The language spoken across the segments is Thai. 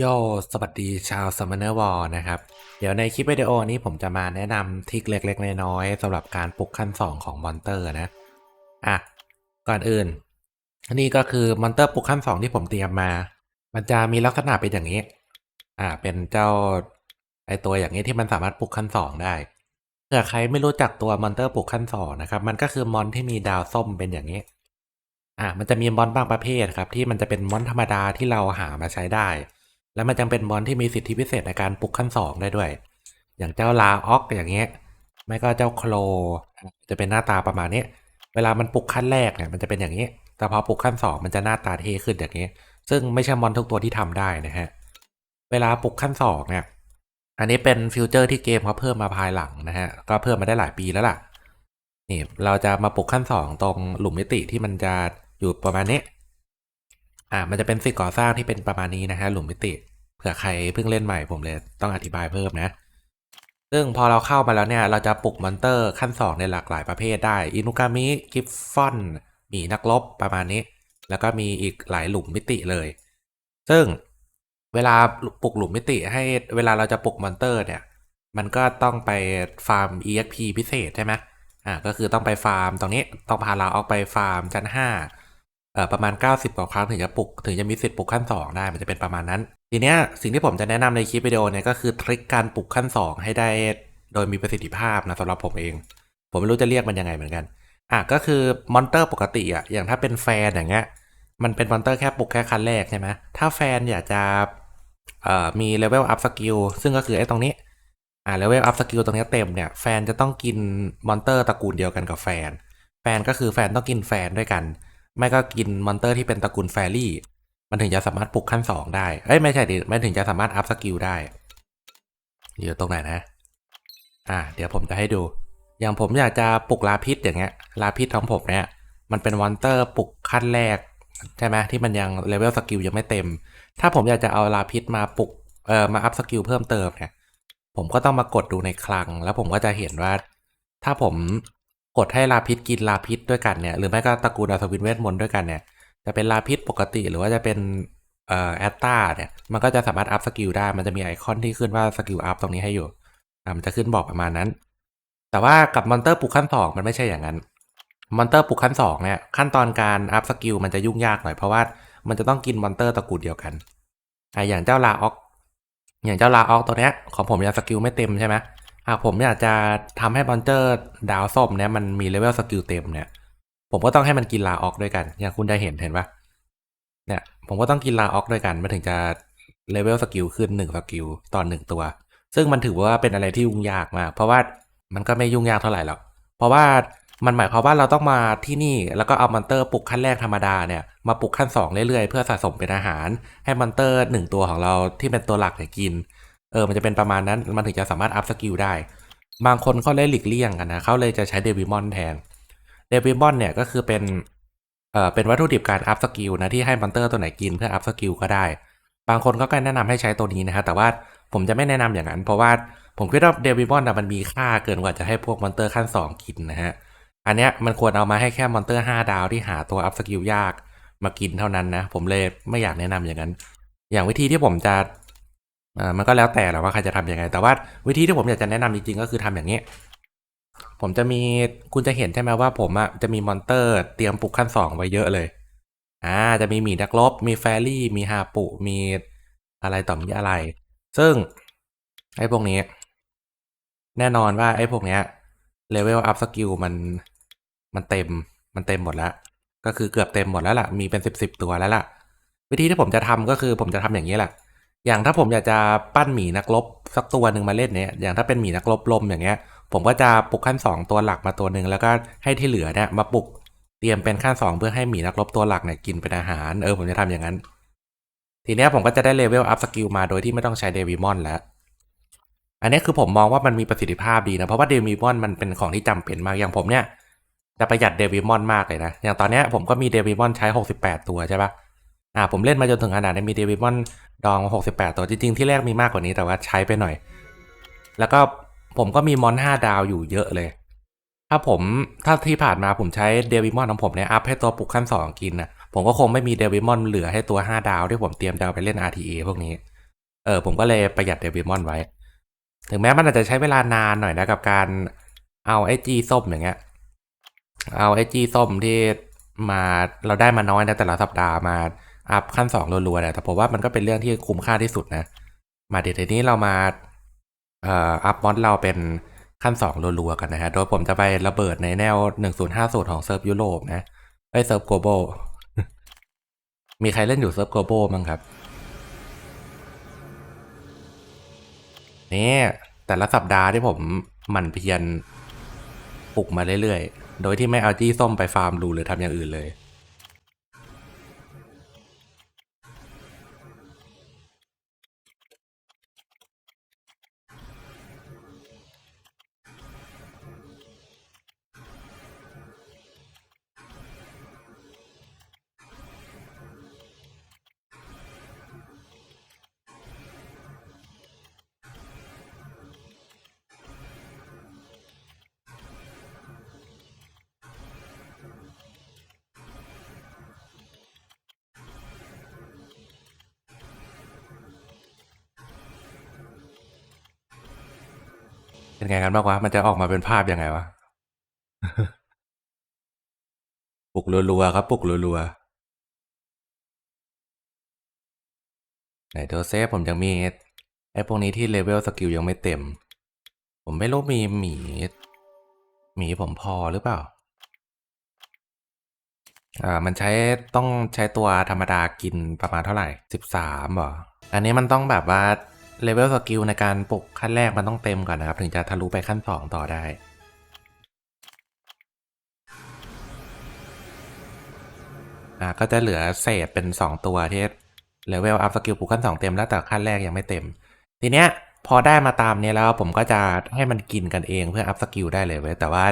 โยสวัสดีชาว Summoner War นะครับ เดี๋ยวในคลิปวิดีโอนี้ผมจะมาแนะนำทริคเล็กๆ น้อยๆสำหรับการปลุกขั้น 2 ของมอนเตอร์นะ อะ ก่อนอื่นนี่ก็คือมอนเตอร์ปลุกขั้น 2 ที่ผมเตรียมมา มันจะมีลักษณะเป็นอย่างนี้ อ่า เป็นเจ้าไอตัวอย่างนี้ที่มันสามารถปลุกขั้น 2 ได้เผื่อใครไม่รู้จักตัวมอนเตอร์ปลุกขั้น 2 นะครับ มันก็คือมอนที่มีดาวส้มเป็นอย่างนี้ อะมันจะมีมอนบางประเภทครับที่มันจะเป็นมอนธรรมดาที่เราหามาใช้ได้ แล้วมันจังเป็นมอนที่มีสิทธิพิเศษในการปลุกขั้นสองได้ด้วย อย่างเจ้าลาออกอย่างเงี้ย ไม่ก็เจ้าโคลจะเป็นหน้าตาประมาณนี้ เวลามันปลุกขั้นแรกเนี่ยมันจะเป็นอย่างนี้ แต่พอปลุกขั้นสองมันจะหน้าตาเท่ขึ้นอย่างนี้ ซึ่งไม่ใช่มอนทุกตัวที่ทำได้นะฮะ เวลาปลุกขั้นสองเนี่ย อันนี้เป็นฟิวเจอร์ที่เกมเขาเพิ่มมาภายหลังนะฮะ ก็เพิ่มมาได้หลายปีแล้วล่ะ นี่เราจะมาปลุกขั้นสองตรงหลุมมิติที่มันจะอยู่ประมาณนี้ อ่ามันจะเป็นสิ่งก่อสร้างที่เป็นประมาณนี้นะฮะหลุมมิติเผื่อใครเพิ่งเล่นใหม่ผมเลยต้องอธิบายเพิ่มนะ ซึ่งพอเราเข้ามาแล้วเนี่ย เราจะปลุกมอนเตอร์ขั้น 2 ในหลากหลายประเภทได้ อินุกามิกิฟฟอนมีนักรบประมาณนี้ แล้วก็มีอีกหลายหลุมมิติเลย ซึ่งเวลาปลุกหลุมมิติให้เวลาเราจะปลุกมอนเตอร์เนี่ย มันก็ต้องไปฟาร์ม EXP พิเศษใช่ไหมอ่าก็คือต้องไปฟาร์มตรงนี้ต้องพาเราออกไปฟาร์มชั้น 5 ประมาณ 90 กว่าครั้งถึงจะปลุกถึงจะมีสิทธิ์ปลุกขั้น 2 ได้มันจะเป็นประมาณนั้น ทีเนี้ยสิ่งที่ผมจะแนะนำในคลิปวิดีโอเนี่ยก็คือทริคการปลุกขั้น 2 ให้ได้โดยมีประสิทธิภาพนะสำหรับผมเอง ผมไม่รู้จะเรียกมันยังไงเหมือนกันอะก็คือมอนเตอร์ปกติอะอย่างถ้าเป็นแฟนอย่างเงี้ยมันเป็นมอนเตอร์แค่ปลุกแค่คันแรกใช่ไหมถ้าแฟนอยากจะเอ่อมีเลเวลอัพสกิลซึ่งก็คือไอ้ตรงนี้อ่าเลเวลอัพสกิลตรงนี้เต็มเนี่ยแฟนจะต้องกินมอนเตอร์ตระกูลเดียวกันกับแฟน แฟนก็คือแฟนต้องกินแฟนด้วยกัน ไม่ก็กินมอนเตอร์ที่เป็นตระกูลแฟรี่ มันถึงจะสามารถปลุกขั้นสองได้ เอ้ยไม่ใช่ดิมันถึงจะสามารถอัพสกิลได้ อยู่ตรงไหนนะ อ่า เดี๋ยวผมจะให้ดู อย่างผมอยากจะปลุกลาพิษอย่างเงี้ย ลาพิษของผมเนี่ย มันเป็นมอนเตอร์ปลุกขั้นแรกใช่ไหมที่มันยังเลเวลสกิลยังไม่เต็ม ถ้าผมอยากจะเอาลาพิษมาปลุก เอ่อ มาอัพสกิลเพิ่มเติมเนี่ย ผมก็ต้องมากดดูในคลัง แล้วผมก็จะเห็นว่า ถ้าผม กดให้ลาพิษกินลาพิษด้วยกันเนี่ยหรือไม่ก็ตระกูลอัศวินเวทมนต์ด้วยกันเนี่ยจะเป็นลาพิษปกติหรือว่าจะเป็นเอ่อแอตตาเนี่ยมันก็จะสามารถอัพสกิลได้มันจะมีไอคอนที่ขึ้นว่าสกิลอัพตรงนี้ให้อยู่อ่ามันจะขึ้นบอกประมาณนั้น แต่ว่ากับมอนเตอร์ปลุกขั้นสองมันไม่ใช่อย่างนั้นมอนเตอร์ปลุกขั้นสองเนี่ยขั้นตอนการอัพสกิลมันจะยุ่งยากหน่อยเพราะว่ามันจะต้องกินมอนเตอร์ตระกูลเดียวกันอ่าอย่างเจ้าลาออกอย่างเจ้าลาออกตัวเนี้ยของผมยังสกิลไม่เต็มใช่ไหม หากผมอยากจะทำให้มอนเตอร์ดาวส้มเนี่ยมันมีเลเวลสกิลเต็มเนี่ย ผมก็ต้องให้มันกินลาออกด้วยกัน อย่างคุณได้เห็นเห็นปะเนี่ยผมก็ต้องกินลาออกด้วยกันมันถึงจะเลเวลสกิลขึ้นหนึ่งสกิลตอนหนึ่งตัว ซึ่งมันถือว่าเป็นอะไรที่ยุ่งยากมากเพราะว่ามันก็ไม่ยุ่งยากเท่าไหร่หรอกเพราะว่ามันหมายความว่าเราต้องมาที่นี่แล้วก็เอามอนเตอร์ปลุกขั้นแรกธรรมดาเนี่ยมาปลุกขั้น2เรื่อยๆเพื่อสะสมเป็นอาหาร ให้มอนเตอร์หนึ่งตัวของเราที่เป็นตัวหลักเนี่ยกิน เออมันจะเป็นประมาณนั้นมันถึงจะสามารถอัพสกิลได้ บางคนเขาเลยหลีกเลี่ยงกันนะเขาเลยจะใช้เดวิมอนแทนเดวิมอนเนี่ยก็คือเป็นเอ่อเป็นวัตถุดิบการอัพสกิลนะที่ให้มอนเตอร์ตัวไหนกินเพื่ออัพสกิลก็ได้ บางคนก็แนะนำให้ใช้ตัวนี้นะฮะแต่ว่าผมจะไม่แนะนำอย่างนั้น เพราะว่าผมคิดว่าเดวิมอนมันมีค่าเกินกว่าจะให้พวกมอนเตอร์ขั้น 2 กินนะฮะอันเนี้ยมันควรเอามาให้แค่มอนเตอร์5ดาวที่หาตัวอัพสกิลยากมากินเท่านั้นนะผมเลยไม่อยากแนะนำอย่างนั้น อย่างวิธีที่ผมจะ มันก็แล้วแต่แหละว่าใครจะทำยังไง แต่ว่าวิธีที่ผมอยากจะแนะนำจริงๆก็คือทำอย่างนี้ ผมจะมีคุณจะเห็นใช่ไหมว่าผมอะจะมีมอนเตอร์เตรียมปลุกขั้นสองไว้เยอะเลยอ่าจะมีหมีนักรบมีแฟรี่มีฮาปุ มีอะไรต่อมีอะไร ซึ่งไอ้พวกนี้ แน่นอนว่าไอ้พวกเนี้ยเลเวลอัพสกิลมันมันเต็มมันเต็มหมดแล้วก็คือเกือบเต็มหมดแล้วล่ะ มีเป็นสิบสิบตัวแล้วล่ะ วิธีที่ผมจะทำก็คือผมจะทำอย่างนี้แหละ อย่างถ้าผมอยากจะปั้นหมีนักรบสักตัวหนึ่งมาเล่นเนี่ย อย่างถ้าเป็นหมีนักรบลมอย่างเงี้ย ผมก็จะปลุกขั้นสองตัวหลักมาตัวหนึ่งแล้วก็ให้ที่เหลือเนี่ยมาปลุกเตรียมเป็นขั้นสองเพื่อให้หมีนักรบตัวหลักเนี่ยกินเป็นอาหาร เออผมจะทำอย่างนั้น ทีเนี้ยผมก็จะได้เลเวลอัพสกิลมาโดยที่ไม่ต้องใช้เดวิมอนแล้ว อันนี้คือผมมองว่ามันมีประสิทธิภาพดีนะ เพราะว่าเดวิมอนมันเป็นของที่จำเป็นมาก อย่างผมเนี่ยจะประหยัดเดวิมอนมากเลยนะ อย่างตอนเนี้ยผมก็มีเดวิมอนใช้ 68 ตัวใช่ปะ อ่าผมเล่นมาจนถึงขนาดนี้มีเดวิมอนดอง 68 ตัวจริงๆ ที่แรกมีมากกว่านี้แต่ว่าใช้ไปหน่อย แล้วก็ผมก็มีมอน 5 ดาวอยู่เยอะเลย ถ้าผมถ้าที่ผ่านมาผมใช้เดวิมอนของผมเนี่ยอัพให้ตัวปลุกขั้น 2 กินนะผมก็คงไม่มีเดวิมอนเหลือให้ตัว 5 ดาวที่ผมเตรียมจะเอาไปเล่น RTA พวกนี้ เออผมก็เลยประหยัดเดวิมอนไว้ ถึงแม้มันอาจจะใช้เวลานานหน่อยนะกับการเอาไอจีส้มอย่างเงี้ยเอาไอจีส้มที่มาเราได้มาน้อยนะแต่ละสัปดาห์มา อัพขั้นสองรัวๆนี่ยแต่ผมว่ามันก็เป็นเรื่องที่คุ้มค่าที่สุดนะ มาเดี๋ยวทีนี้เรามาเอ่ออัพมอดเราเป็นขั้นสองรัวๆกันนะฮะ โดยผมจะไประเบิดในแนว 1050ของเซิร์ฟยุโรปนะไอเซิร์ฟโกลบอลมีใครเล่นอยู่เซิร์ฟโกลบอลมั้งครับนี่แต่ละสัปดาห์ที่ผมหมั่นเพียรปลุกมาเรื่อยๆ โดยที่ไม่เอาจี้ส้มไปฟาร์มรูหรือทำอย่างอื่นเลย เป็นไงกันบ้างวะ มันจะออกมาเป็นภาพยังไงวะ ปลุกรัวๆครับ ปลุกรัวๆไหนโดเซฟผมยังมีไอ้พวกนี้ที่เลเวลสกิลยังไม่เต็ม ผมไม่รู้มีหมี หมีผมพอหรือเปล่า อ่า มันใช้ต้องใช้ตัวธรรมดากินประมาณเท่าไหร่สิบสามเหรอ อันนี้มันต้องแบบว่า เลเวลสกิลในการปลุกขั้นแรกมันต้องเต็มก่อนนะครับ ถึงจะทะลุไปขั้นสองต่อได้ อ่าก็จะเหลือเศษเป็น 2 ตัวที่เลเวลอัพสกิลปลุกขั้น 2 เต็มแล้วแต่ขั้นแรกยังไม่เต็ม ทีเนี้ยพอได้มาตามเนี้ยแล้วผมก็จะให้มันกินกันเองเพื่ออัพสกิลได้เลยเว้ยแต่ว่า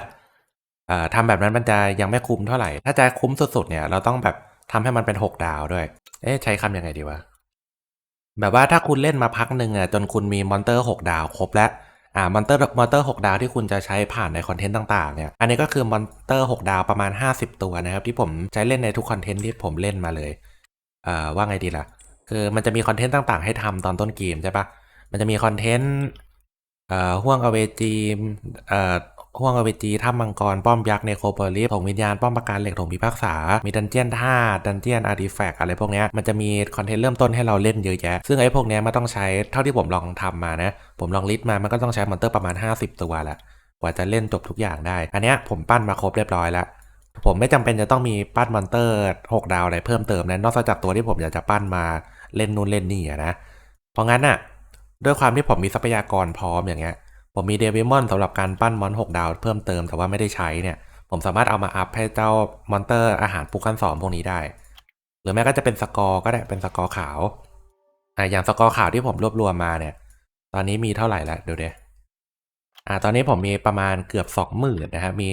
เอ่อทำแบบนั้นมันจะยังไม่คุ้มเท่าไหร่ ถ้าจะคุ้มสุดๆเนี่ยเราต้องแบบทำให้มันเป็น 6 ดาวด้วย เอ๊ะใช้คำยังไงดีวะ แบบว่าถ้าคุณเล่นมาพักหนึ่งอะจนคุณมีมอนเตอร์ 6 ดาวครบแล้วอ่ามอนเตอร์มอนเตอร์6ดาวที่คุณจะใช้ผ่านในคอนเทนต์ต่างๆเนี่ยอันนี้ก็คือมอนเตอร์ 6 ดาวประมาณ 50 ตัวนะครับ ที่ผมใช้เล่นในทุกคอนเทนต์ที่ผมเล่นมาเลยเอ่อว่าไงดีล่ะ คือมันจะมีคอนเทนต์ต่างๆ ให้ทำตอนต้นเกมใช่ปะมันจะมีคอนเทนต์เอ่อห่วงอเวจีเอ่อ ห่วงอเวจีถ้ำมังกร ป้อมยักษ์ในโคโปลิสถงวิญญาณ ป้อมปราการเหล็กถงพิพากษา มีดันเจียนท่าดันเจียนอาร์ติแฟกอะไรพวกนี้มันจะมีคอนเทนต์เริ่มต้นให้เราเล่นเยอะแยะ ซึ่งไอ้พวกนี้มันต้องใช้เท่าที่ผมลองทำมานะ ผมลองลิสต์มามันก็ต้องใช้มอนเตอร์ประมาณ 50 ตัวแหละกว่าจะเล่นจบทุกอย่างได้ อันนี้ผมปั้นมาครบเรียบร้อยแล้วผมไม่จำเป็นจะต้องมีปั้นมอนเตอร์ 6 ดาวอะไรเพิ่มเติมนะนอกจากตัวที่ผมอยากจะปั้นมาเล่นนู่นเล่นนี่นะเพราะงั้นอะด้วยความที่ผมมีทรัพยากรพร้อมอย่างเงี้ย ผมมีเดวิมอนสำหรับการปั้นมอน 6 ดาวเพิ่มเติมแต่ว่าไม่ได้ใช้เนี่ย ผมสามารถเอามาอัพให้เจ้ามอนเตอร์อาหารปลุกขั้นสองพวกนี้ได้ หรือแม้ก็จะเป็นสกอร์ก็ได้เป็นสกอร์ขาวอะอย่างสกอร์ขาวที่ผมรวบรวมมาเนี่ย ตอนนี้มีเท่าไหร่ละเดี๋ยวเดี๋ยวอ่าตอนนี้ผมมีประมาณเกือบสองหมื่นนะครับมี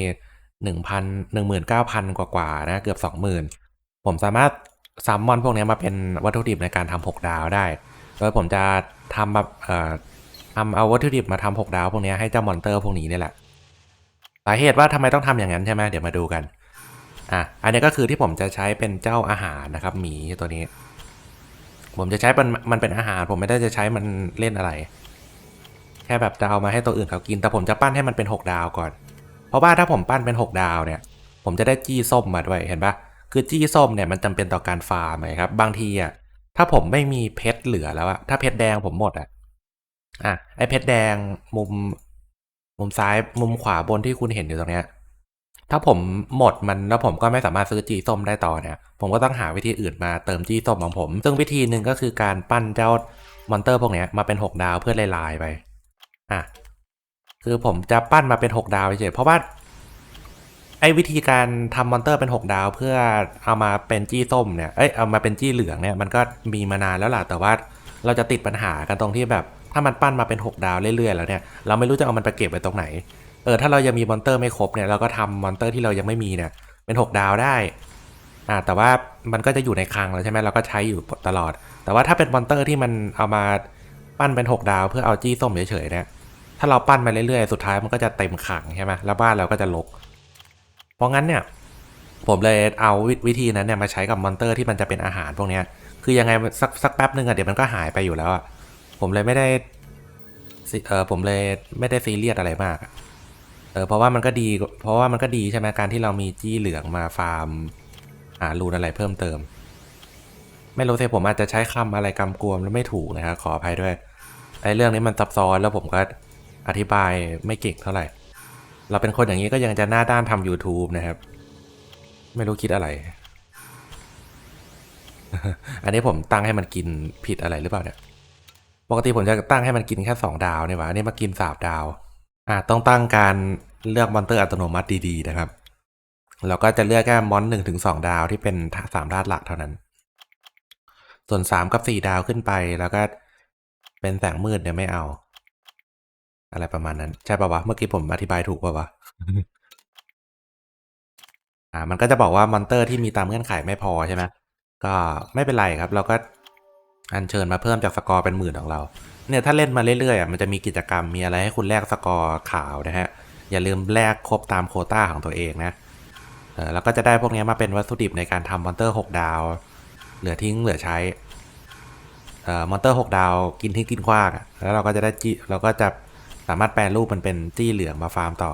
หนึ่งพันหนึ่งหมื่นเก้าพันกว่าๆนะเกือบสองหมื่นผมสามารถซัมมอนพวกนี้มาเป็นวัตถุดิบในการทำหกดาวได้ โดยผมจะทำแบบเอ่อ ทำเอาวัตถุดิบมาทำหกดาวพวกนี้ให้เจ้ามอนเตอร์พวกนี้นี่แหละสาเหตุว่าทำไมต้องทำอย่างนั้นใช่ไหมเดี๋ยวมาดูกันอะอันนี้ก็คือที่ผมจะใช้เป็นเจ้าอาหารนะครับหมีตัวนี้ ผมจะใช้มันมันเป็นอาหาร ผมไม่ได้จะใช้มันเล่นอะไร แค่แบบจะเอามาให้ตัวอื่นเขากิน แต่ผมจะปั้นให้มันเป็น 6 ดาวก่อน เพราะว่าถ้าผมปั้นเป็น 6 ดาวเนี่ย ผมจะได้จี้ส้มมาด้วยเห็นปะคือจี้ส้มเนี่ยมันจำเป็นต่อการฟาร์มไหมครับบางทีอะถ้าผมไม่มีเพชรเหลือแล้วอะถ้าเพชรแดงผมหมดอะ อะไอเพชรแดงมุม มุมซ้ายมุมขวาบนที่คุณเห็นอยู่ตรงเนี้ย ถ้าผมหมดมันแล้วผมก็ไม่สามารถซื้อจี้ส้มได้ต่อเนี่ย ผมก็ต้องหาวิธีอื่นมาเติมจี้ส้มของผม ซึ่งวิธีหนึ่งก็คือการปั้นเจ้ามอนเตอร์พวกเนี้ยมาเป็น6ดาวเพื่อลายๆไปอะคือผมจะปั้นมาเป็น6ดาวเฉยเพราะว่าไอ้วิธีการทำมอนเตอร์เป็น 6 ดาวเพื่อเอามาเป็นจี้ส้มเนี่ย เอ้ยเอามาเป็นจี้เหลืองเนี่ยมันก็มีมานานแล้วล่ะ แต่ว่าเราจะติดปัญหากันตรงที่แบบ ถ้ามันปั้นมาเป็น 6 ดาวเรื่อยๆแล้วเนี่ยเราไม่รู้จะเอามันไปเก็บไว้ตรงไหนเออถ้าเรายังมีมอนเตอร์ไม่ครบเนี่ยเราก็ทำมอนเตอร์ที่เรายังไม่มีเนี่ยเป็น 6 ดาวได้อ่าแต่ว่ามันก็จะอยู่ในคลังแล้วใช่ไหมเราก็ใช้อยู่ตลอด แต่ว่าถ้าเป็นมอนเตอร์ที่มันเอามาปั้นเป็น 6 ดาว เพื่อเอาจี้ส้มเฉยๆเนี่ยถ้าเราปั้นมาเรื่อยๆ สุดท้ายมันก็จะเต็มขังใช่ไหมแล้วบ้านเราก็จะลก เพราะงั้นเนี่ยผมเลยเอาววิธีนั้นเนี่ยมาใช้กับมอนเตอร์ที่มันจะเป็นอาหารพวกเนี้ยคือยังไงสักสักแป๊บนึงอะเดี๋ยวมันก็หายไปอยู่แล้วอะ ผมเลยไม่ได้เออผมเลยไม่ได้ซีเรียสอะไรมากเออเพราะว่ามันก็ดี เพราะว่ามันก็ดีใช่ไหมการที่เรามีจี้เหลืองมาฟาร์มหารูนอะไรเพิ่มเติม ไม่รู้สิผมอาจจะใช้คำอะไรกำกวมแล้วไม่ถูกนะครับขออภัยด้วยไอ้เรื่องนี้มันซับซ้อนแล้วผมก็อธิบายไม่เก่งเท่าไหร่ เราเป็นคนอย่างนี้ก็ยังจะหน้าด้านทำ YouTube นะครับ ไม่รู้คิดอะไร อันนี้ผมตั้งให้มันกินผิดอะไรหรือเปล่าเนี่ย ปกติผมจะตั้งให้มันกินแค่สองดาวเนี่ยวะอันนี้มากินสามดาว อ่าต้องตั้งการเลือกมอนเตอร์อัตโนมัติดีๆนะครับ เราก็จะเลือกแค่มอนหนึ่งถึงสองดาวที่เป็นสามธาตุหลักเท่านั้น ส่วนสามกับสี่ดาวขึ้นไปแล้วก็เป็นแสงมืดเนี่ยไม่เอา อะไรประมาณนั้น ใช่ป่าวะเมื่อกี้ผมอธิบายถูกป่าวะอ่ามันก็จะบอกว่ามอนเตอร์ที่มีตามเงื่อนไขไม่พอใช่ไหมก็ไม่เป็นไรครับ เราก็ อัญเชิญมาเพิ่มจากสกอร์เป็นหมื่นของเรา เนี่ยถ้าเล่นมาเรื่อยๆอะมันจะมีกิจกรรมมีอะไรให้คุณแลกสกอร์ขาวนะฮะ อย่าลืมแลกครบตามโคต้าของตัวเองนะแล้วก็จะได้พวกนี้มาเป็นวัตถุดิบในการทำมอนเตอร์ 6 ดาว เหลือทิ้งเหลือใช้มอนเตอร์ 6 ดาวกินทิ้งกินขว้างอะแล้วเราก็จะได้จีเราก็จะสามารถแปลรูปมันเป็นจี้เหลืองมาฟาร์มต่อ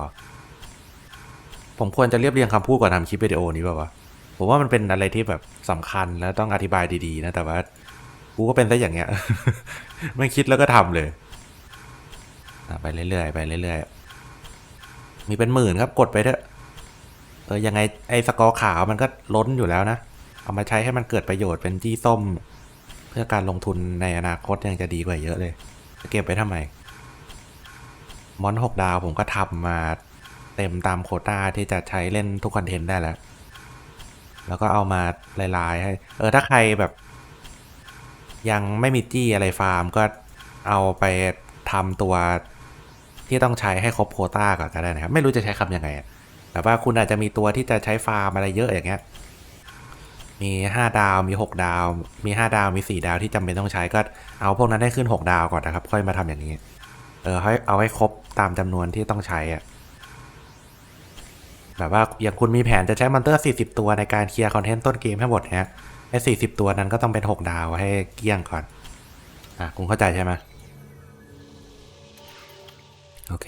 ผมควรจะเรียบเรียงคำพูดก่อนทำคลิปวิดีโอนี้ป่าวะผมว่ามันเป็นอะไรที่แบบสำคัญแล้วต้องอธิบายดีๆนะแต่ว่า กูก็เป็นซะอย่างเงี้ย ไม่คิดแล้วก็ทำเลยไปเรื่อยๆไปเรื่อยๆมีเป็นหมื่นครับกดไปเถอะเออยังไงไอ้สกอร์ขาวมันก็ล้นอยู่แล้วนะ เอามาใช้ให้มันเกิดประโยชน์เป็นจี้ส้ม เพื่อการลงทุนในอนาคตยังจะดีกว่าเยอะเลยจะเก็บไปทำไม มอนหกดาวผมก็ทำมาเต็มตามโคต้าที่จะใช้เล่นทุกคอนเทนต์ได้แล้ว แล้วก็เอามาลายๆให้ เออถ้าใครแบบ ยังไม่มีจี้อะไรฟาร์มก็เอาไปทำตัวที่ต้องใช้ให้ครบโควต้าก่อนก็ได้นะครับ ไม่รู้จะใช้คำยังไงแต่ว่าคุณอาจจะมีตัวที่จะใช้ฟาร์มอะไรเยอะอย่างเงี้ย มีห้าดาว มีหกดาว มีห้าดาว มีสี่ดาวที่จำเป็นต้องใช้ก็เอาพวกนั้นให้ขึ้นหกดาวก่อนนะครับ ค่อยมาทำอย่างนี้ เออให้เอาให้ครบตามจำนวนที่ต้องใช้อะแบบว่าอย่างคุณมีแผนจะใช้มอนเตอร์ 40 ตัวในการเคลียร์คอนเทนต์ต้นเกมให้หมดเนี่ย ไอ้สี่สิบตัวนั้นก็ต้องเป็นหกดาวให้เกี้ยงก่อน อะ คุณเข้าใจใช่ไหมโอเค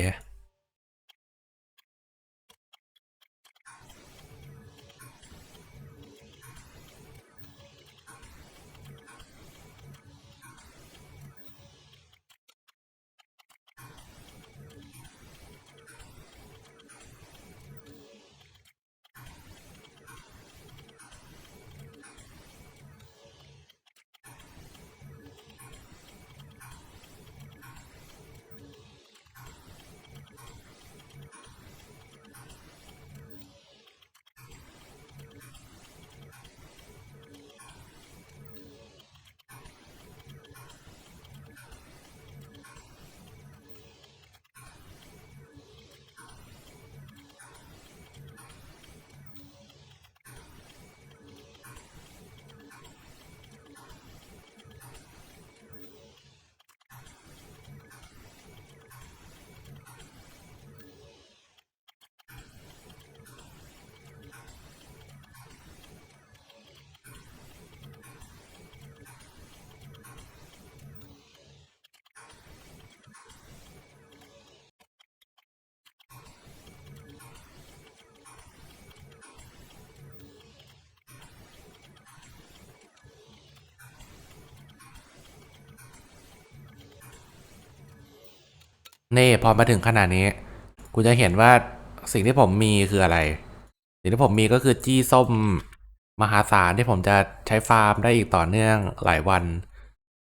นี่พอมาถึงขนาดนี้ กูจะเห็นว่าสิ่งที่ผมมีคืออะไร สิ่งที่ผมมีก็คือจี้ส้มมหาศาลที่ผมจะใช้ฟาร์มได้อีกต่อเนื่องหลายวัน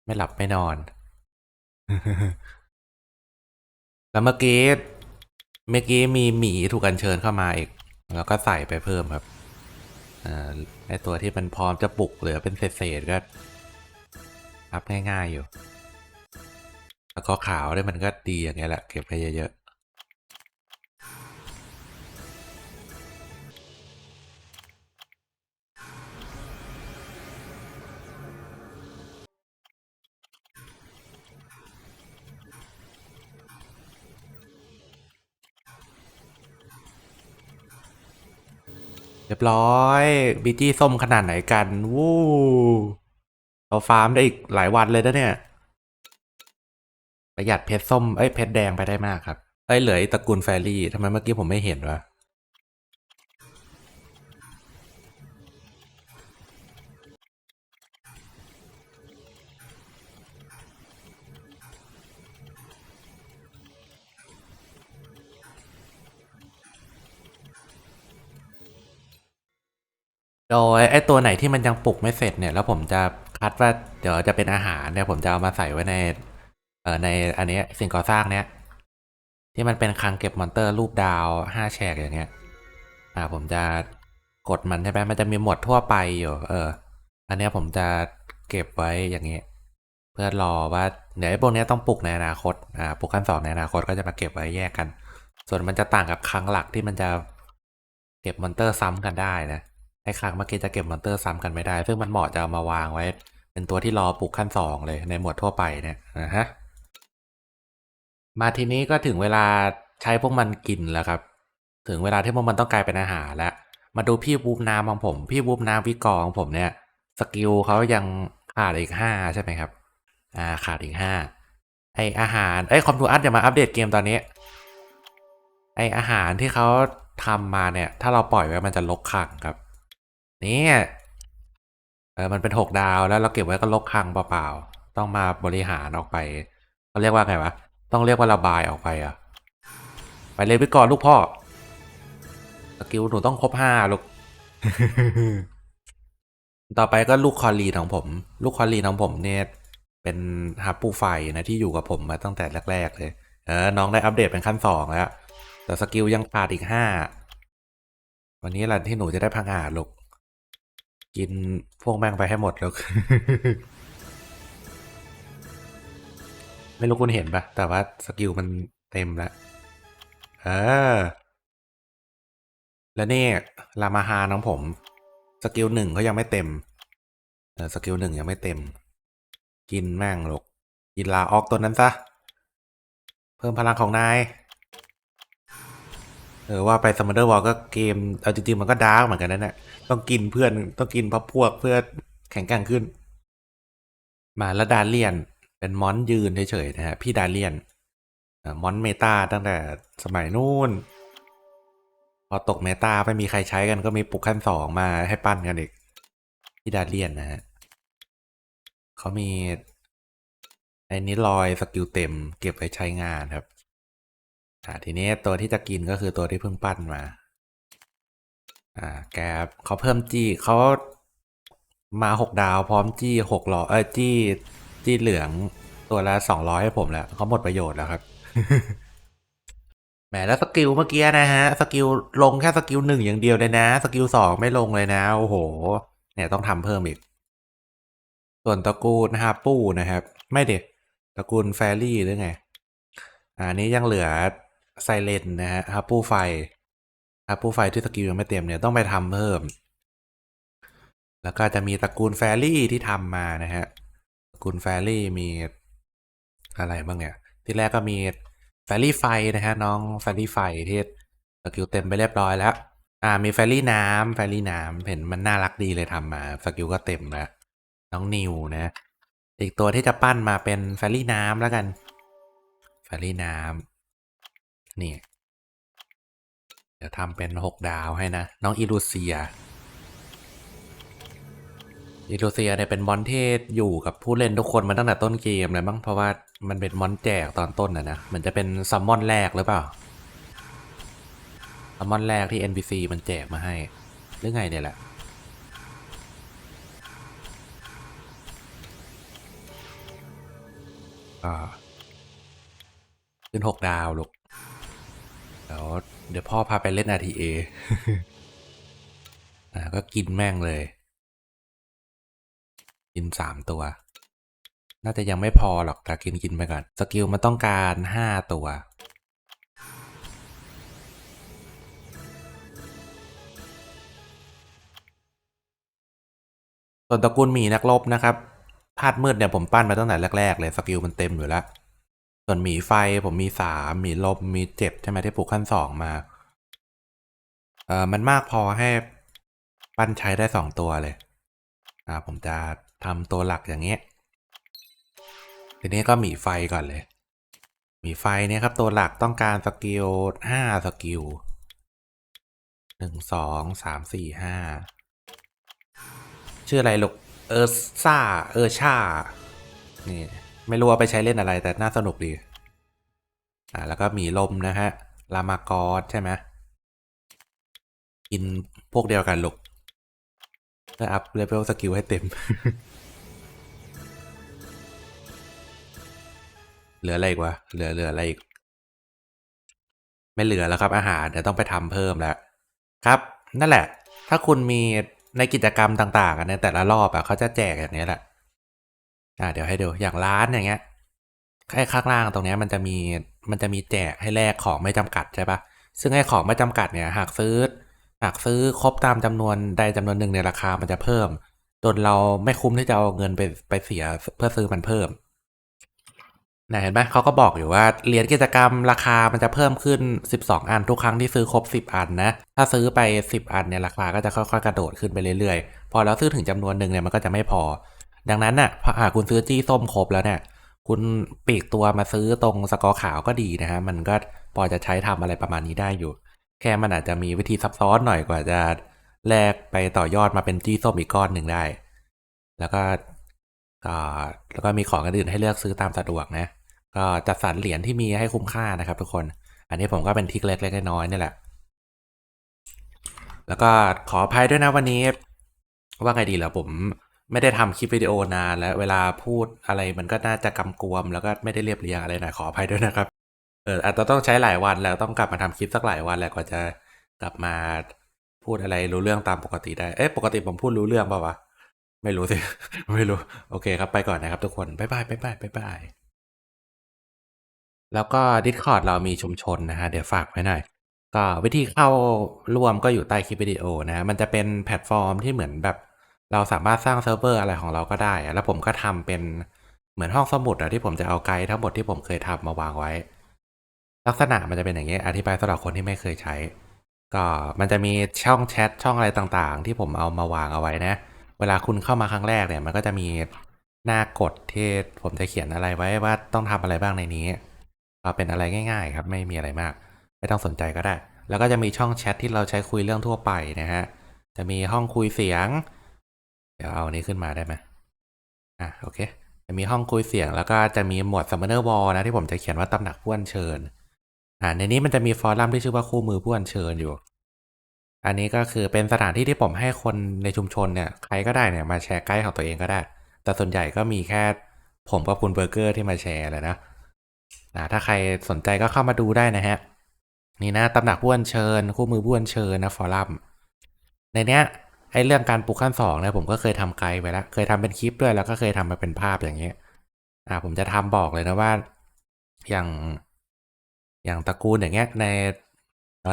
ไม่หลับไม่นอน แล้วเมื่อกี้เมื่อกี้มีหมีถูกอัญเชิญเข้ามาอีก แล้วก็ใส่ไปเพิ่มครับอ่าไอตัวที่มันพร้อมจะปลุกเหลือเป็นเศษๆก็รับง่ายๆอยู่ แล้วก็ขาวด้วยมันก็ดีอย่างเงี้ยแหละ เก็บไปเยอะเรียบร้อยบีจี้ส้มขนาดไหนกัน วู้เราฟาร์มได้อีกหลายวันเลยนะเนี่ย ประหยัดเพชรส้มเอ้ยเพชรแดงไปได้มากครับเอ้ยเหลือไอ้ตระกูลแฟรี่ทำไมเมื่อกี้ผมไม่เห็นวะโดยไอ้ตัวไหนที่มันยังปลุกไม่เสร็จเนี่ย แล้วผมจะคัดว่าเดี๋ยวจะเป็นอาหารเนี่ย ผมจะเอามาใส่ไว้ใน เอ่อในอันเนี้ยสิ่งก่อสร้างเนี้ยที่มันเป็นคลังเก็บมอนเตอร์รูปดาวห้าแฉกอย่างเงี้ย อ่า ผมจะกดมันใช่ไหมมันจะมีหมวดทั่วไปอยู่ เออ อันเนี้ยผมจะเก็บไว้อย่างเงี้ยเพื่อรอว่าเดี๋ยวไอ้พวกเนี้ยต้องปลุกในอนาคต อ่า ปลุกขั้นสองในอนาคตก็จะมาเก็บไว้แยกกัน ส่วนมันจะต่างกับครั้งหลักที่มันจะเก็บมอนเตอร์ซ้ำกันได้นะ ไอ้ครั้งเมื่อกี้จะเก็บมอนเตอร์ซ้ำกันไม่ได้ ซึ่งมันเหมาะจะเอามาวางไว้ เป็นตัวที่รอปลุกขั้นสองเลยในหมวดทั่วไปเนี่ยนะฮะ มาทีนี้ก็ถึงเวลาใช้พวกมันกินแล้วครับ ถึงเวลาที่พวกมันต้องกลายเป็นอาหารแล้ว มาดูพี่บูมน้ำของผม พี่บูมน้ำวิกรของผมเนี่ย สกิลเขายังขาดอีกห้าใช่ไหมครับ อ่าขาดอีกห้าไออาหารไอคอมทูอัพจะมาอัปเดตเกมตอนนี้ ไออาหารที่เขาทำมาเนี่ย ถ้าเราปล่อยไว้มันจะลกขังครับ นี่เออมันเป็นหกดาวแล้วเราเก็บไว้ก็ลกคังเปล่าๆ ต้องมาบริหารออกไปเขาเรียกว่าไงวะ ต้องเรียกว่าระบายออกไปอะไปเลยไปก่อนลูกพ่อ สกิลหนูต้องครบห้าลูก ต่อไปก็ลูกคอรีของผม ลูกคอรีของผมเนี่ยเป็นฮับปูไฟนะที่อยู่กับผมมาตั้งแต่แรก ๆ เลย เออ น้องได้อัปเดตเป็นขั้นสองแล้ว แต่สกิลยังขาดอีกห้า วันนี้แหละที่หนูจะได้พังอาจลูก กินพวกแมงไปให้หมดลูก ไม่รู้คุณเห็นปะแต่ว่าสกิลมันเต็มแล้วเออ แล้วนี่รามาฮาน้องผม สกิลหนึ่งเขายังไม่เต็มเออสกิลหนึ่งยังไม่เต็ม กินแม่งลูกกินลาออกตัวนั้นซะ เพิ่มพลังของนาย เออว่าไปซัมเมอร์วอลก็เกม เอาจริงๆมันก็ดาร์กเหมือนกันนั่นแหละต้องกินเพื่อนต้องกินพับพวกเพื่อแข่งแกร่งขึ้น มาแล้วดาเลียน เป็นมอนยืนเฉยๆนะฮะพี่ดาเลียนมอนเมตาตั้งแต่สมัยนู้นพอตกเมตาไม่มีใครใช้กันก็มีปลุกขั้นสองมาให้ปั้นกันอีกพี่ดาเลียนนะฮะเขามีไอ้นี้ลอยสกิลเต็มเก็บไว้ใช้งานครับอ่าทีนี้ตัวที่จะกินก็คือตัวที่เพิ่งปั้นมา อ่า แกเขาเพิ่มจี้เขามาหกดาวพร้อมจี้หกหลอเอ้ยจี้ จี้เหลืองตัวละสองร้อยให้ผมแล้วเขาหมดประโยชน์แล้วครับแหมแล้วสกิลเมื่อกี้นะฮะ สกิลลงแค่สกิลหนึ่งอย่างเดียวเลยนะ สกิลสองไม่ลงเลยนะ โอ้โห เนี่ยต้องทำเพิ่มอีก ส่วนตระกูลฮาปูนะครับ ไม่เด็กตระกูลแฟรี่หรือไง อันนี้ยังเหลือไซเลนนะฮะฮับปูไฟฮับปูไฟที่สกิลยังไม่เต็มเนี่ยต้องไปทำเพิ่ม แล้วก็จะมีตระกูลแฟรี่ที่ทำมานะฮะ ตระกูลแฟรี่มีอะไรบ้างเนี่ย ที่แรกก็มีแฟรี่ไฟนะฮะน้องแฟรี่ไฟที่สกิลเต็มไปเรียบร้อยแล้ว อ่ามีแฟรี่น้ำแฟรี่น้ำเห็นมันน่ารักดีเลยทำมาสกิลก็เต็มแล้วน้องนิวนะ อีกตัวที่จะปั้นมาเป็นแฟรี่น้ำแล้วกันแฟรี่น้ำนี่ เดี๋ยวทำเป็นหกดาวให้นะ น้องอิลูเซีย อิลูเซียเนี่ยเป็นมอนเทศอยู่กับผู้เล่นทุกคนมาตั้งแต่ต้นเกมเลยมั้งเพราะว่ามันเป็นมอนแจกตอนต้นนะนะเหมือนจะเป็นซัมมอนแรกหรือเปล่าซัมมอนแรกที่ NPC มันแจกมาให้หรือไงเนี่ยแหละอ่าขึ้นหกดาวลูกเดี๋ยวเดี๋ยวพ่อพาไปเล่น RTA อ่าก็กินแม่งเลย กินสามตัว น่าจะยังไม่พอหรอกแต่กินกินไปก่อน สกิลมันต้องการห้าตัว ส่วนตระกูลหมีนักรบนะครับธาตุมืดเนี่ยผมปั้นมาตั้งแต่แรกๆเลยสกิลมันเต็มอยู่แล้ว ส่วนหมีไฟผมมีสามหมีลมมีเจ็ดใช่ไหมที่ปลูกขั้นสองมา เอ่อมันมากพอให้ปั้นใช้ได้สองตัวเลย อ่าผมจะ ทำตัวหลักอย่างเงี้ยทีนี้ก็หมีไฟก่อนเลย มีไฟเนี่ยครับตัวหลักต้องการสกิลห้าสกิลหนึ่งสองสามสี่ห้าชื่ออะไรลูกเออซ่าเออชานี่ไม่รู้ว่าไปใช้เล่นอะไรแต่น่าสนุกดี อ่าแล้วก็หมีลมนะฮะ ลามากอสใช่ไหมกินพวกเดียวกันลูกเพื่ออัพเลเวลสกิลให้เต็ม เหลืออะไรอีกวะเหลือเหลืออะไรอีก ไม่เหลือแล้วครับอาหารเดี๋ยวต้องไปทำเพิ่มแล้วครับ นั่นแหละ ถ้าคุณมีในกิจกรรมต่างๆในแต่ละรอบอะเขาจะแจกอย่างนี้แหละอ่าเดี๋ยวให้ดูอย่างร้านอย่างเงี้ยไอ้ข้างล่างตรงเนี้ยมันจะมีมันจะมีแจกให้แลกของไม่จำกัดใช่ปะซึ่งไอ้ของไม่จำกัดเนี่ยหากซื้อหากซื้อครบตามจำนวนใดจำนวนหนึ่งในราคามันจะเพิ่มจนเราไม่คุ้มที่จะเอาเงินไปไปเสียเพื่อซื้อมันเพิ่ม นะเห็นไหมเขาก็บอกอยู่ว่าเหรียญกิจกรรมราคามันจะเพิ่มขึ้น 12 อันทุกครั้งที่ซื้อครบ 10 อันนะ ถ้าซื้อไป 10 อันเนี่ยราคาก็จะค่อยๆกระโดดขึ้นไปเรื่อยๆ พอเราซื้อถึงจำนวนหนึ่งเนี่ยมันก็จะไม่พอ ดังนั้นน่ะพอหากคุณซื้อจี้ส้มครบแล้วเนี่ย คุณปีกตัวมาซื้อตรงสกอร์ขาวก็ดีนะฮะมันก็พอจะใช้ทำอะไรประมาณนี้ได้อยู่ แค่มันอาจจะมีวิธีซับซ้อนหน่อยกว่าจะแลกไปต่อยอดมาเป็นจี้ส้มอีกก้อนหนึ่งได้ แล้วก็ ก็แล้วก็มีของอื่นให้เลือกซื้อตามสะดวกนะ ก็จัดสรรเหรียญที่มีให้คุ้มค่านะครับทุกคน อันนี้ผมก็เป็นทิกเล็กๆน้อยๆนี่แหละ แล้วก็ขออภัยด้วยนะวันนี้ ว่าไงดีล่ะผมไม่ได้ทำคลิปวิดีโอนานแล้วเวลาพูดอะไรมันก็น่าจะกำกวม แล้วก็ไม่ได้เรียบเรียงอะไรหน่อยขออภัยด้วยนะครับ เอออาจจะต้องใช้หลายวันแล้วต้องกลับมาทำคลิปสักหลายวันแล้วกว่าจะกลับมาพูดอะไรรู้เรื่องตามปกติได้ เอ๊ะปกติผมพูดรู้เรื่องป่าวะ ไม่รู้สิ ไม่รู้ โอเคครับไปก่อนนะครับทุกคน บ๊ายบาย บ๊ายบาย บ๊ายบาย แล้วก็ Discord เรามีชุมชนนะฮะ เดี๋ยวฝากไว้หน่อย ก็วิธีเข้าร่วมก็อยู่ใต้คลิปวิดีโอนะ มันจะเป็นแพลตฟอร์มที่เหมือนแบบ เราสามารถสร้างเซิร์ฟเวอร์อะไรของเราก็ได้ แล้วผมก็ทำเป็นเหมือนห้องสมุดอะที่ผมจะเอาไกด์ทั้งหมดที่ผมเคยทำมาวางไว้ ลักษณะมันจะเป็นอย่างนี้ อธิบายสำหรับคนที่ไม่เคยใช้ ก็มันจะมีช่องแชทช่องอะไรต่างๆ ที่ผมเอามาวางเอาไว้นะ เวลาคุณเข้ามาครั้งแรกเนี่ย มันก็จะมีหน้ากฎที่ผมจะเขียนอะไรไว้ว่าต้องทำอะไรบ้างในนี้เอาเป็นอะไรง่าย ๆ ครับไม่มีอะไรมาก ไม่ต้องสนใจก็ได้ แล้วก็จะมีช่องแชทที่เราใช้คุยเรื่องทั่วไปนะฮะจะมีห้องคุยเสียง เดี๋ยวเอาอันนี้ขึ้นมาได้ไหมอะโอเค จะมีห้องคุยเสียง แล้วก็จะมีหมวด Summoner Wall นะที่ผมจะเขียนว่าตำหนักผู้อัญเชิญอ่าในนี้มันจะมีฟอรัมที่ชื่อว่าคู่มือผู้อัญเชิญอยู่ อันนี้ก็คือเป็นสถานที่ที่ผมให้คนในชุมชนเนี่ยใครก็ได้เนี่ยมาแชร์ไกด์ของตัวเองก็ได้ แต่ส่วนใหญ่ก็มีแค่ผมกับคุณเบอร์เกอร์ที่มาแชร์เลยนะนะถ้าใครสนใจก็เข้ามาดูได้นะฮะ นี่นะตำหนักผู้อัญเชิญ คู่มือผู้อัญเชิญนะฟอรัมในเนี้ยไอ้เรื่องการปลูกขั้นสองเนี่ยผมก็เคยทำไกด์ไว้แล้วเคยทำเป็นคลิปด้วยแล้วก็เคยทำมาเป็นภาพอย่างเงี้ยอ่าผมจะทำบอกเลยนะว่าอย่างอย่างตระกูลอย่างเงี้ยใน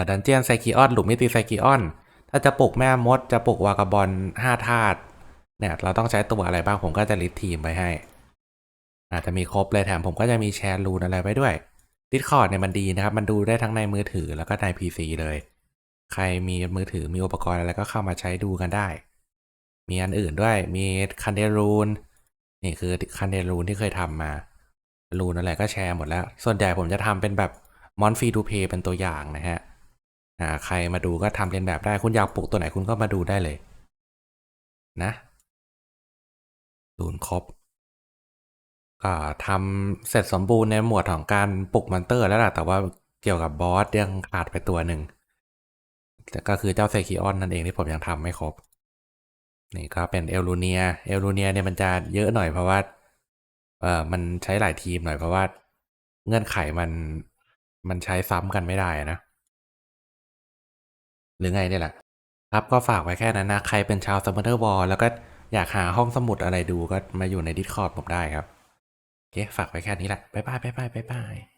ดันเจียนไซคิออนหลุมมิติไซคิออน ถ้าจะปลุกแม่มดจะปลุกวากาบอลห้าธาตุเนี่ยเราต้องใช้ตัวอะไรบ้างผมก็จะลิสต์ทีมไว้ให้ อาจจะมีครบเลยแถมผมก็จะมีแชร์รูนอะไรไว้ด้วย Discord เนี่ยมันดีนะครับ มันดูได้ทั้งในมือถือแล้วก็ใน PC เลย ใครมีมือถือมีอุปกรณ์อะไรก็เข้ามาใช้ดูกันได้ มีอันอื่นด้วยมีคันเดรูนนี่คือคันเดรูนที่เคยทำมารูนอะไรก็แชร์หมดแล้ว ส่วนใหญ่ผมจะทำเป็นแบบมอนฟรีทูเพย์เป็นตัวอย่างนะฮะ อ่าใครมาดูก็ทำเรียนแบบได้คุณอยากปลูกตัวไหนคุณก็มาดูได้เลย นะรูนครบก็ทำเสร็จสมบูรณ์ในหมวดของการปลุกมอนเตอร์แล้วล่ะ แต่ว่าเกี่ยวกับบอสยังขาดไปตัวหนึ่งแต่ก็คือเจ้าเซคิออนนั่นเองที่ผมยังทำไม่ครบ นี่ก็เป็นเอลูเนียเอลลูเนียเนี่ยมันจะเยอะหน่อยเพราะว่าเออมันใช้หลายทีมหน่อยเพราะว่าเงื่อนไขมันมันใช้ซ้ำกันไม่ได้นะ หรือไงเนี่ยแหละครับก็ฝากไว้แค่นั้นนะ ใครเป็นชาว Summoner Wall แล้วก็อยากหาห้องสมุดอะไรดูก็มาอยู่ในดิสคอร์ดผมได้ครับ โอเค ฝากไว้แค่นี้แหละ บ๊ายบายบ๊ายบายบ๊ายบาย